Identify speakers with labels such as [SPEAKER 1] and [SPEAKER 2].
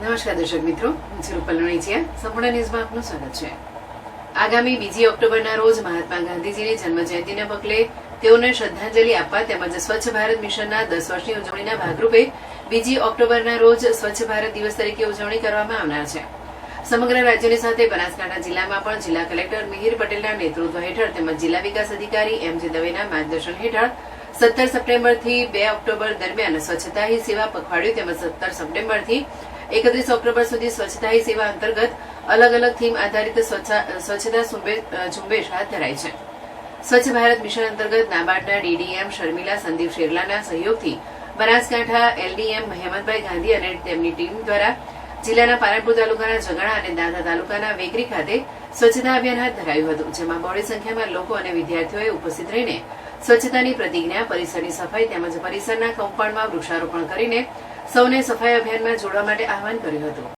[SPEAKER 1] નમસ્કાર દર્શક મિત્રો, હું છું રૂપલ રણીચિયા સંપૂર્ણ ન્યૂઝમાં આપનું સ્વાગત છે. આગામી બીજી ઓક્ટોબરના રોજ મહાત્મા ગાંધીજીની જન્મજયંતિને પગલે તેઓને શ્રદ્ધાંજલિ આપવા તેમજ સ્વચ્છ ભારત મિશનના દસ વર્ષની ઉજવણીના ભાગરૂપે બીજી ઓક્ટોબરના રોજ સ્વચ્છ ભારત દિવસ તરીકે ઉજવણી કરવામાં આવનાર છે. સમગ્ર રાજ્યની સાથે બનાસકાંઠા જિલ્લામાં પણ જિલ્લા કલેક્ટર મિહિર પટેલના નેતૃત્વ હેઠળ તેમજ જિલ્લા વિકાસ અધિકારી એમ જે દવેના માર્ગદર્શન હેઠળ સત્તર સપ્ટેમ્બરથી બે ઓક્ટોબર દરમિયાન સ્વચ્છતા હી સેવા પખવાડિયું તેમજ સત્તર સપ્ટેમ્બરથી એકત્રીસ ઓક્ટોબર સુધી સ્વચ્છતા સેવા અંતર્ગત અલગ અલગ થીમ આધારિત સ્વચ્છતા ઝુંબેશ હાથ ધરાઈ છે. સ્વચ્છ ભારત મિશન અંતર્ગત નાબાર્ડના ડીડીએમ, શર્મિલા, સંદીપ શેરલાના સહયોગથી બનાસકાંઠા, એલડીએમ હેમંતભાઈ ગાંધી અને તેમની ટીમ દ્વારા જિલ્લાના પાલનપુર તાલુકાના જગણા અને દાદા તાલુકાના વેકરી ખાતે સ્વચ્છતા અભિયાન હાથ ધરાયું હતું, જેમાં બહોળી સંખ્યામાં લોકો અને વિદ્યાર્થીઓએ ઉપસ્થિત રહીને સ્વચ્છતાની પ્રતિજ્ઞા, પરિસરની સફાઈ તેમજ પરિસરના કમ્પાઉન્ડમાં વૃક્ષારોપણ કરીને સૌને સફાઈ અભિયાનમાં જોડવા માટે આહવાન કર્યું હતું.